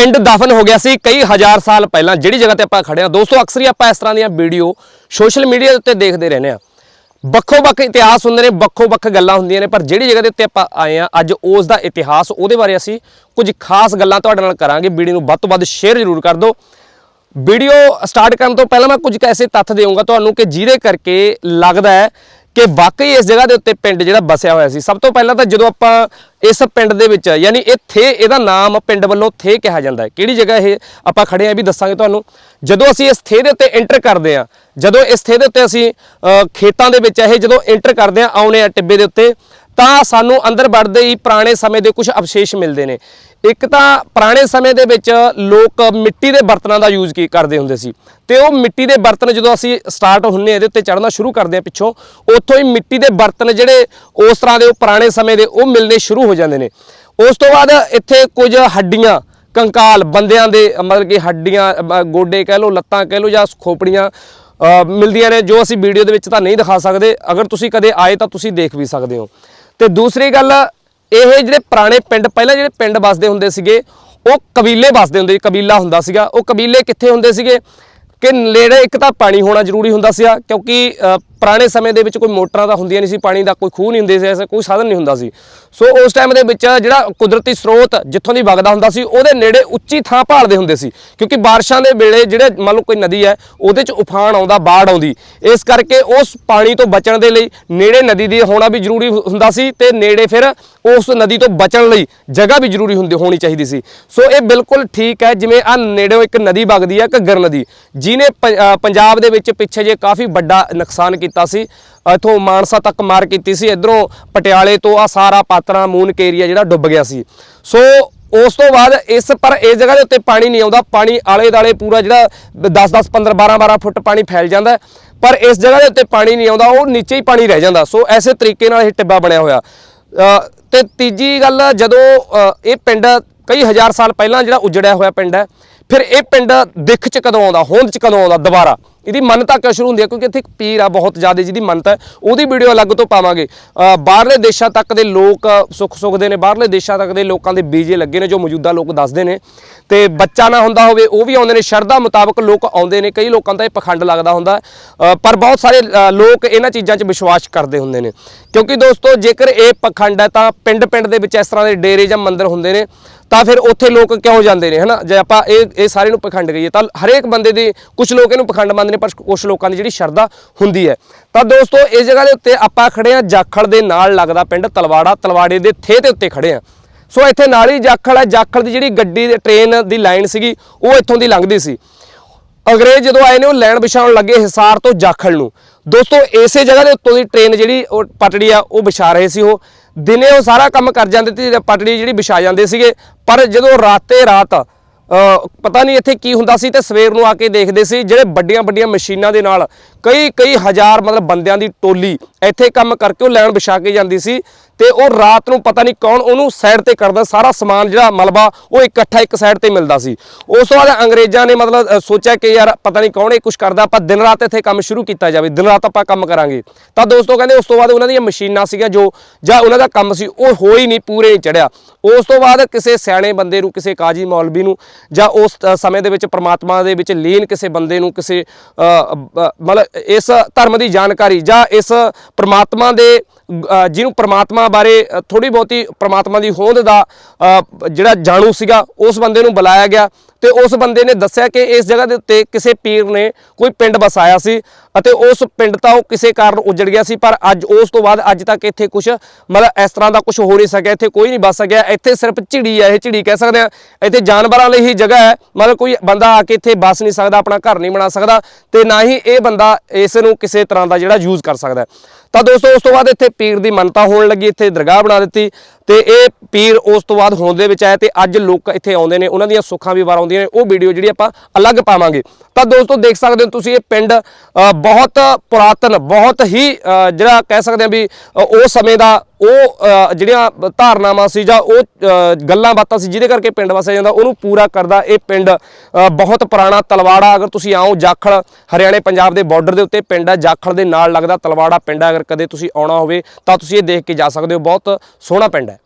ਪਿੰਡ ਦਫਨ ਹੋ ਗਿਆ ਸੀ ਕਈ ਹਜ਼ਾਰ ਸਾਲ ਪਹਿਲਾਂ। ਜਿਹੜੀ ਜਗ੍ਹਾ ਤੇ ਆਪਾਂ ਖੜੇ ਆ ਦੋਸਤੋ, ਅਕਸਰ ਹੀ ਆਪਾਂ ਇਸ ਤਰ੍ਹਾਂ ਦੀਆਂ ਵੀਡੀਓ ਸੋਸ਼ਲ ਮੀਡੀਆ ਦੇ ਉੱਤੇ ਦੇਖਦੇ ਰਹਿੰਦੇ ਆ ਵੱਖੋ ਵੱਖ ਇਤਿਹਾਸ ਹੁੰਦੇ ਨੇ, ਵੱਖੋ ਵੱਖ ਗੱਲਾਂ ਹੁੰਦੀਆਂ ਨੇ, ਪਰ ਜਿਹੜੀ ਜਗ੍ਹਾ ਦੇ ਉੱਤੇ ਆਪਾਂ ਆਏ ਆ ਅੱਜ ਉਸ ਦਾ ਇਤਿਹਾਸ, ਉਹਦੇ ਬਾਰੇ ਅਸੀਂ ਕੁਝ ਖਾਸ ਗੱਲਾਂ ਤੁਹਾਡੇ ਨਾਲ ਕਰਾਂਗੇ। ਵੀਡੀਓ ਨੂੰ ਵੱਧ ਤੋਂ ਵੱਧ ਸ਼ੇਅਰ ਜ਼ਰੂਰ ਕਰ ਦਿਓ। ਵੀਡੀਓ ਸਟਾਰਟ ਕਰਨ ਤੋਂ ਪਹਿਲਾਂ ਮੈਂ ਕੁਝ ਕੁ ਐਸੇ ਤੱਥ ਦੇਵਾਂਗਾ ਤੁਹਾਨੂੰ ਕਿ ਜਿਹਦੇ ਕਰਕੇ ਲੱਗਦਾ ਹੈ ਕਿ ਵਾਕਈ ਇਸ ਜਗ੍ਹਾ ਦੇ ਉੱਤੇ ਪਿੰਡ ਜਿਹੜਾ ਬਸਿਆ ਹੋਇਆ ਸੀ, ਸਭ ਤੋਂ ਪਹਿਲਾਂ ਤਾਂ ਜਦੋਂ ਆਪਾਂ ਇਸ ਪਿੰਡ ਦੇ ਵਿੱਚ, ਯਾਨੀ ਇਹ ਥੇ ਇਹਦਾ ਨਾਮ ਪਿੰਡ ਵੱਲੋਂ ਥੇ ਕਿਹਾ ਜਾਂਦਾ ਹੈ। ਕਿਹੜੀ ਜਗ੍ਹਾ ਇਹ ਆਪਾਂ ਖੜੇ ਆ ਇਹ ਵੀ ਦੱਸਾਂਗੇ ਤੁਹਾਨੂੰ। ਜਦੋਂ ਅਸੀਂ ਇਸ ਥੇ ਦੇ ਉੱਤੇ ਐਂਟਰ ਕਰਦੇ ਆ, ਜਦੋਂ ਇਸ ਥੇ ਦੇ ਉੱਤੇ ਅਸੀਂ ਖੇਤਾਂ ਦੇ ਵਿੱਚ ਇਹ ਜਦੋਂ ਐਂਟਰ ਕਰਦੇ ਆ, ਆਉਣੇ ਆ ਟਿੱਬੇ ਦੇ ਉੱਤੇ, ਤਾਂ ਸਾਨੂੰ ਅੰਦਰ ਵੜਦੇ ਹੀ ਪੁਰਾਣੇ ਸਮੇਂ ਦੇ ਕੁਝ ਅਵਸ਼ੇਸ਼ ਮਿਲਦੇ ਨੇ। ਇੱਕ ਤਾਂ ਪੁਰਾਣੇ ਸਮੇਂ ਦੇ ਵਿੱਚ ਲੋਕ ਮਿੱਟੀ ਦੇ ਬਰਤਨਾਂ ਦਾ ਯੂਜ਼ ਕੀ ਕਰਦੇ ਹੁੰਦੇ ਸੀ। ਤੇ ਉਹ ਮਿੱਟੀ ਦੇ ਬਰਤਨ ਜਦੋਂ ਅਸੀਂ ਸਟਾਰਟ ਹੁੰਨੇ ਇਹਦੇ ਉੱਤੇ ਚੜ੍ਹਨਾ ਸ਼ੁਰੂ ਕਰਦੇ ਆ ਪਿੱਛੋਂ, ਉੱਥੋਂ ਹੀ ਮਿੱਟੀ ਦੇ ਬਰਤਨ ਜਿਹੜੇ ਉਸ ਤਰ੍ਹਾਂ ਦੇ ਉਹ ਪੁਰਾਣੇ ਸਮੇਂ ਦੇ ਉਹ ਮਿਲਨੇ ਸ਼ੁਰੂ ਹੋ ਜਾਂਦੇ ਨੇ। ਉਸ ਤੋਂ ਬਾਅਦ ਇੱਥੇ ਕੁਝ ਹੱਡੀਆਂ, ਕੰਕਾਲ, ਬੰਦਿਆਂ ਦੇ ਮਤਲਬ ਕਿ ਹੱਡੀਆਂ ਗੋਡੇ ਕਹਿ ਲਓ, ਲੱਤਾਂ ਕਹਿ ਲਓ ਜਾਂ ਖੋਪੜੀਆਂ ਮਿਲਦੀਆਂ ਨੇ, ਜੋ ਅਸੀਂ ਵੀਡੀਓ ਦੇ ਵਿੱਚ ਤਾਂ ਨਹੀਂ ਦਿਖਾ ਸਕਦੇ। ਅਗਰ ਤੁਸੀਂ ਕਦੇ ਆਏ ਤਾਂ ਤੁਸੀਂ ਦੇਖ ਵੀ ਸਕਦੇ ਹੋ। ਤੇ ਦੂਸਰੀ ਗੱਲ ਇਹ ਜਿਹੜੇ ਪੁਰਾਣੇ ਪਿੰਡ, ਪਹਿਲਾਂ ਜਿਹੜੇ ਪਿੰਡ ਵਸਦੇ ਹੁੰਦੇ ਸੀਗੇ, ਉਹ ਕਬੀਲੇ ਵਸਦੇ ਹੁੰਦੇ ਸੀ, ਕਬੀਲਾ ਹੁੰਦਾ ਸੀਗਾ। ਉਹ ਕਬੀਲੇ ਕਿੱਥੇ ਹੁੰਦੇ ਸੀਗੇ? ਕਿ ਨੇੜੇ ਇੱਕ ਤਾਂ ਪਾਣੀ ਹੋਣਾ ਜ਼ਰੂਰੀ ਹੁੰਦਾ ਸੀਗਾ, ਕਿਉਂਕਿ ਪੁਰਾਣੇ ਸਮੇਂ ਦੇ ਵਿੱਚ ਕੋਈ ਮੋਟਰਾਂ ਤਾਂ ਹੁੰਦੀਆਂ ਨਹੀਂ ਸੀ, ਪਾਣੀ ਦਾ ਕੋਈ ਖੂਹ ਨਹੀਂ ਹੁੰਦੇ ਸੀ, ਐਸਾ ਕੋਈ ਸਾਧਨ ਨਹੀਂ ਹੁੰਦਾ ਸੀ। ਸੋ ਉਸ ਟਾਈਮ ਦੇ ਵਿੱਚ ਜਿਹੜਾ ਕੁਦਰਤੀ ਸਰੋਤ ਜਿੱਥੋਂ ਦੀ ਵਗਦਾ ਹੁੰਦਾ ਸੀ, ਉਹਦੇ ਨੇੜੇ ਉੱਚੀ ਥਾਂ ਭਾਲਦੇ ਹੁੰਦੇ ਸੀ। ਕਿਉਂਕਿ ਬਾਰਿਸ਼ਾਂ ਦੇ ਵੇਲੇ ਜਿਹੜੇ ਮੰਨ ਲਓ ਕੋਈ ਨਦੀ ਹੈ, ਉਹਦੇ 'ਚ ਉਫਾਨ ਆਉਂਦਾ, ਬਾੜ ਆਉਂਦੀ। ਇਸ ਕਰਕੇ ਉਸ ਪਾਣੀ ਤੋਂ ਬਚਣ ਦੇ ਲਈ ਨੇੜੇ ਨਦੀ ਦੀ ਹੋਣਾ ਵੀ ਜ਼ਰੂਰੀ ਹੁੰਦਾ ਸੀ ਤੇ ਨੇੜੇ ਫਿਰ ਉਸ ਨਦੀ ਤੋਂ ਬਚਣ ਲਈ ਜਗ੍ਹਾ ਵੀ ਜ਼ਰੂਰੀ ਹੁੰਦੀ, ਹੋਣੀ ਚਾਹੀਦੀ ਸੀ। ਸੋ ਇਹ ਬਿਲਕੁਲ ਠੀਕ ਹੈ, ਜਿਵੇਂ ਆ ਨੇੜਿਓਂ ਇੱਕ ਨਦੀ ਵਗਦੀ ਹੈ ਘੱਗਰ ਨਦੀ। ਜਿਹਨੇ ਪ- ਪੰਜਾਬ ਦੇ ਵਿੱਚ ਪਿੱਛੇ ਜੇ ਕਾਫੀ ਵੱਡਾ ਨੁਕਸਾਨ ਕੀਤਾ ਕੀਤਾ ਸੀ। ਇਥੋਂ ਮਾਨਸਾ ਤੱਕ ਮਾਰ ਕੀਤੀ ਸੀ। ਇਧਰੋਂ ਪਟਿਆਲੇ ਤੋਂ ਆ ਸਾਰਾ ਪਾਤਰਾ ਮੂਨਕ ਏਰੀਆ ਜਿਹੜਾ ਡੁੱਬ ਗਿਆ ਸੀ। ਸੋ ਉਸ ਤੋਂ ਬਾਅਦ ਇਸ ਪਰ ਇਸ ਜਗ੍ਹਾ ਦੇ ਉੱਤੇ ਪਾਣੀ ਨਹੀਂ ਆਉਂਦਾ। ਪਾਣੀ ਆਲੇ ਦਾਲੇ ਪੂਰਾ ਜਿਹੜਾ 10 10 15 12 12 ਫੁੱਟ ਪਾਣੀ ਫੈਲ ਜਾਂਦਾ। ਪਰ ਇਸ ਜਗ੍ਹਾ ਦੇ ਉੱਤੇ ਪਾਣੀ ਨਹੀਂ ਆਉਂਦਾ। ਉਹ ਨੀਚੇ ਹੀ ਪਾਣੀ ਰਹਿ ਜਾਂਦਾ। ਸੋ ਐਸੇ ਤਰੀਕੇ ਨਾਲ ਇਹ ਟਿੱਬਾ ਬਣਿਆ ਹੋਇਆ। ਅ, ਤੇ ਤੀਜੀ ਗੱਲ ਜਦੋਂ ਇਹ ਪਿੰਡ ਕਈ ਹਜ਼ਾਰ ਸਾਲ ਪਹਿਲਾਂ ਜਿਹੜਾ ਉਜੜਿਆ ਹੋਇਆ ਪਿੰਡ ਹੈ ਫਿਰ ਇਹ ਪਿੰਡ ਦਿੱਖ ਚ ਕਦੋਂ ਆਉਂਦਾ? ਹੋਂਦ ਚ ਕਦੋਂ ਆਉਂਦਾ? ਦੁਬਾਰਾ। ਇਹਦੀ ਮੰਨਤਾ ਕਿਉਂ ਸ਼ੁਰੂ ਹੁੰਦੀ ਹੈ? ਕਿਉਂਕਿ ਇੱਥੇ ਇੱਕ ਪੀਰ ਆ ਬਹੁਤ ਜ਼ਿਆਦਾ ਜਿਹਦੀ ਮੰਨਤ ਹੈ। ਉਹਦੀ ਵੀਡੀਓ ਅਲੱਗ ਤੋਂ ਪਾਵਾਂਗੇ। ਬਾਹਰਲੇ ਦੇਸ਼ਾਂ ਤੱਕ ਦੇ ਲੋਕ ਸੁੱਖ ਸੁੱਖਦੇ ਨੇ। ਬਾਹਰਲੇ ਦੇਸ਼ਾਂ ਤੱਕ ਦੇ ਲੋਕਾਂ ਦੇ ਬੀਜੇ ਲੱਗੇ ਨੇ, ਜੋ ਮੌਜੂਦਾ ਲੋਕ ਦੱਸਦੇ ਨੇ। ਤੇ ਬੱਚਾ ਨਾ ਹੁੰਦਾ ਹੋਵੇ, ਉਹ ਵੀ ਆਉਂਦੇ ਨੇ। ਸ਼ਰਧਾ ਮੁਤਾਬਕ ਲੋਕ ਆਉਂਦੇ ਨੇ। ਕਈ ਲੋਕਾਂ ਦਾ ਇਹ ਪਖੰਡ ਲੱਗਦਾ ਹੁੰਦਾ। ਪਰ ਬਹੁਤ ਸਾਰੇ ਲੋਕ ਇਹਨਾਂ ਚੀਜ਼ਾਂ 'ਚ ਵਿਸ਼ਵਾਸ ਕਰਦੇ ਹੁੰਦੇ ਨੇ। ਕਿਉਂਕਿ ਦੋਸਤੋ, ਜੇਕਰ ਇਹ ਪਖੰਡ ਹੈ, ਤਾਂ ਪਿੰਡ ਪਿੰਡ ਦੇ ਵਿੱਚ ਇਸ ਤਰ੍ਹਾਂ ਦੇ ਡੇਰੇ ਜਾਂ ਮੰਦਿਰ ਹੁੰਦੇ ਨੇ, ਤਾਂ ਫਿਰ ਉੱਥੇ ਲੋਕ ਕਿਉਂ ਜਾਂਦੇ ਨੇ? ਹਨਾ? ਜੇ ਆਪਾਂ ਇਹ ਇਹ ਸਾਰੇ ਨੂੰ ਪਖੰਡ ਕਹੀਏ, ਤਾਂ ਹਰੇਕ ਬੰਦੇ ਦੀ ਕੁਝ ਲੋਕ ਇਹਨੂੰ ਪਖੰਡ ਮੰਨਦੇ ਨੇ, ਪਰ ਕੁਝ ਲੋਕਾਂ ਦੀ ਜਿਹੜੀ ਸ਼ਰਧਾ ਹੁੰਦੀ ਹੈ। ਤਾਂ ਦੋਸਤੋ, ਇਸ ਜਗ੍ਹਾ ਦੇ ਉੱਤੇ ਆਪਾਂ ਖੜੇ ਆ ਜਾਖਲ ਦੇ ਨਾਲ ਲੱਗਦਾ ਪਿੰਡ ਤਲਵਾੜਾ। ਤਲਵਾੜੇ ਦੇ ਥੇ ਦੇ ਉੱਤੇ ਖੜੇ ਆ ਸੋ ਇੱਥੇ ਨਾਲ ਹੀ ਜਾਖਲ ਹੈ। ਜਾਖਲ ਦੀ ਜਿਹੜੀ ਗੱਡੀ ਟ੍ਰੇਨ ਦੀ ਲਾਈਨ ਸੀਗੀ, ਉਹ ਇੱਥੋਂ ਦੀ ਲੰਘਦੀ ਸੀ। ਅੰਗਰੇਜ਼ ਜਦੋਂ ਆਏ ਨੇ, ਉਹ ਲੈਣ ਵਿਛਾਉਣ ਲੱਗੇ ਹਿਸਾਰ ਤੋਂ ਜਾਖਲ ਨੂੰ। ਦੋਸਤੋ, ਇਸੇ ਜਗ੍ਹਾ ਦੇ ਉੱਤੋਂ ਦੀ ਟ੍ਰੇਨ ਜਿਹੜੀ, ਉਹ ਪਟੜੀ ਆ, ਉਹ ਵਿਛਾ ਰਹੇ ਸੀ ਉਹ। ਦਿਨੇ ਉਹ ਸਾਰਾ ਕੰਮ ਕਰ ਜਾਂਦੇ ਤੇ ਪਟੜੀ ਜਿਹੜੀ ਵਿਛਾ ਜਾਂਦੇ ਸੀਗੇ। ਪਰ ਜਦੋਂ ਰਾਤੇ ਰਾਤ ਪਤਾ ਨਹੀਂ ਇੱਥੇ ਕੀ ਹੁੰਦਾ ਸੀ ਤੇ ਸਵੇਰ ਨੂੰ ਆ ਕੇ ਦੇਖਦੇ ਸੀ ਜਿਹੜੇ ਵੱਡੀਆਂ ਵੱਡੀਆਂ ਮਸ਼ੀਨਾਂ ਦੇ ਨਾਲ ਕਈ ਕਈ ਹਜ਼ਾਰ ਮਤਲਬ ਬੰਦਿਆਂ ਦੀ ਟੋਲੀ ਇੱਥੇ ਕੰਮ ਕਰਕੇ ਉਹ ਲੈਣ ਵਿਛਾ ਕੇ ਜਾਂਦੀ ਸੀ ਤੇ ਉਹ ਰਾਤ ਨੂੰ ਪਤਾ ਨਹੀਂ ਕੌਣ ਉਹਨੂੰ ਸਾਈਡ ਤੇ ਕਰਦਾ, ਸਾਰਾ ਸਮਾਨ ਜਿਹੜਾ ਮਲਬਾ ਉਹ ਇਕੱਠਾ ਇੱਕ ਸਾਈਡ ਤੇ ਮਿਲਦਾ ਸੀ। ਉਸ ਤੋਂ ਬਾਅਦ ਅੰਗਰੇਜ਼ਾਂ ਨੇ ਮਤਲਬ ਸੋਚਿਆ ਕਿ ਯਾਰ ਪਤਾ ਨਹੀਂ ਕੌਣ ਇਹ ਕੁਝ ਕਰਦਾ, ਆਪਾਂ ਦਿਨ ਰਾਤ ਇੱਥੇ ਕੰਮ ਸ਼ੁਰੂ ਕੀਤਾ ਜਾਵੇ, ਦਿਨ ਰਾਤ ਆਪਾਂ ਕੰਮ ਕਰਾਂਗੇ। ਤਾਂ ਦੋਸਤੋ ਕਹਿੰਦੇ ਉਸ ਤੋਂ ਬਾਅਦ ਉਹਨਾਂ ਦੀਆਂ ਮਸ਼ੀਨਾਂ ਸੀਗੀਆਂ ਜੋ, ਜਾਂ ਉਹਨਾਂ ਦਾ ਕੰਮ ਸੀ, ਉਹ ਹੋ ਹੀ ਨਹੀਂ, ਪੂਰੇ ਚੜਿਆ। ਉਸ ਤੋਂ ਬਾਅਦ ਕਿਸੇ ਸਿਆਣੇ ਬੰਦੇ ਨੂੰ, ਕਿਸੇ ਕਾਜੀ ਮੌਲਵੀ ਨੂੰ ਜਾਂ ਉਸ ਸਮੇਂ ਦੇ ਵਿੱਚ ਪ੍ਰਮਾਤਮਾ ਦੇ ਵਿੱਚ ਲੀਨ ਕਿਸੇ ਬੰਦੇ ਨੂੰ ਕਿਸੇ ਅ, ਮਤਲਬ ਇਸ ਧਰਮ ਦੀ ਜਾਣਕਾਰੀ ਜਾਂ ਇਸ ਪ੍ਰਮਾਤਮਾ ਦੇ ਜਿਹਨੂੰ ਪ੍ਰਮਾਤਮਾ ਬਾਰੇ ਥੋੜੀ ਬਹੁਤੀ ਪ੍ਰਮਾਤਮਾ ਦੀ ਹੋਂਦ ਦਾ ਜਿਹੜਾ ਜਾਣੂ ਸੀਗਾ, ਉਸ ਬੰਦੇ ਨੂੰ ਬੁਲਾਇਆ ਗਿਆ ਤੇ ਉਸ ਬੰਦੇ ਨੇ ਦੱਸਿਆ ਕਿ ਇਸ ਜਗ੍ਹਾ ਦੇ ਉੱਤੇ ਕਿਸੇ ਪੀਰ ਨੇ ਕੋਈ ਪਿੰਡ ਵਸਾਇਆ ਸੀ ਅਤੇ ਉਸ ਪਿੰਡ ਤਾਂ ਉਹ ਕਿਸੇ ਕਾਰਨ ਉਜੜ ਗਿਆ ਸੀ, ਪਰ ਅੱਜ ਉਸ ਤੋਂ ਬਾਅਦ ਅੱਜ ਤੱਕ ਇੱਥੇ ਕੁਝ ਮਤਲਬ ਇਸ ਤਰ੍ਹਾਂ ਦਾ ਕੁਝ ਹੋ ਨਹੀਂ ਸਕਿਆ, ਇੱਥੇ ਕੋਈ ਨਹੀਂ ਵਸ ਸਕਿਆ, ਇੱਥੇ ਸਿਰਫ ਝਿੜੀ ਹੈ ਇਹ ਝਿੜੀ ਕਹਿ ਸਕਦੇ ਆ। ਇੱਥੇ ਜਾਨਵਰਾਂ ਲਈ ਹੀ ਜਗ੍ਹਾ ਹੈ, ਮਤਲਬ ਕੋਈ ਬੰਦਾ ਆ ਕੇ ਇੱਥੇ ਵਸ ਨਹੀਂ ਸਕਦਾ, ਆਪਣਾ ਘਰ ਨਹੀਂ ਬਣਾ ਸਕਦਾ ਤੇ ਨਾ ਹੀ ਇਹ ਬੰਦਾ ਇਸ ਨੂੰ ਕਿਸੇ ਤਰ੍ਹਾਂ ਦਾ ਜਿਹੜਾ ਯੂਜ਼ ਕਰ ਸਕਦਾ। ਤਾਂ ਦੋਸਤੋ, ਉਸ ਤੋਂ ਬਾਅਦ ਇੱਥੇ ਪੀਰ ਦੀ ਮੰਨਤਾ ਹੋਣ ਲੱਗੀ, ਇੱਥੇ ਦਰਗਾਹ ਬਣਾ ਦਿੱਤੀ ਤੇ ਇਹ ਪੀਰ ਉਸ ਤੋਂ ਬਾਅਦ ਹੋਂਦ ਦੇ ਵਿੱਚ ਆਇਆ ਤੇ ਅੱਜ ਲੋਕ ਇੱਥੇ ਆਉਂਦੇ ਨੇ, ਉਹਨਾਂ ਦੀਆਂ ਸੁੱਖਾਂ ਵੀ ਵਾਰ ਆਉਂਦੀਆਂ ਨੇ, ਉਹ ਵੀਡੀਓ ਜਿਹੜੀ ਆਪਾਂ ਅਲੱਗ ਪਾਵਾਂਗੇ। ਤਾਂ ਦੋਸਤੋ, ਦੇਖ ਸਕਦੇ ਹੋ ਤੁਸੀਂ ਇਹ ਪਿੰਡ ਬਹੁਤ ਪੁਰਾਤਨ, ਬਹੁਤ ਹੀ ਜਿਹੜਾ ਕਹਿ ਸਕਦੇ ਆ ਵੀ ਉਸ ਸਮੇਂ ਦਾ ਉਹ ਜਿਹੜੀਆਂ ਧਾਰਨਾਵਾਂ ਸੀ ਜਾਂ ਉਹ ਗੱਲਾਂ ਬਾਤਾਂ ਸੀ ਜਿਹਦੇ ਕਰਕੇ ਪਿੰਡ ਵਸਿਆ ਜਾਂਦਾ, ਉਹਨੂੰ ਪੂਰਾ ਕਰਦਾ ਇਹ ਪਿੰਡ ਬਹੁਤ ਪੁਰਾਣਾ ਤਲਵਾੜਾ। ਅਗਰ ਤੁਸੀਂ ਆਓ ਜਾਖਲ, ਹਰਿਆਣੇ ਪੰਜਾਬ ਦੇ ਬਾਰਡਰ ਦੇ ਉੱਤੇ ਪਿੰਡ ਹੈ ਜਾਖਲ ਦੇ ਨਾਲ ਲੱਗਦਾ ਤਲਵਾੜਾ ਪਿੰਡ ਹੈ ਅਗਰ ਕਦੇ ਤੁਸੀਂ ਆਉਣਾ ਹੋਵੇ ਤਾਂ ਤੁਸੀਂ ਇਹ ਦੇਖ ਕੇ ਜਾ ਸਕਦੇ ਹੋ। ਬਹੁਤ ਸੋਹਣਾ ਪਿੰਡ ਹੈ।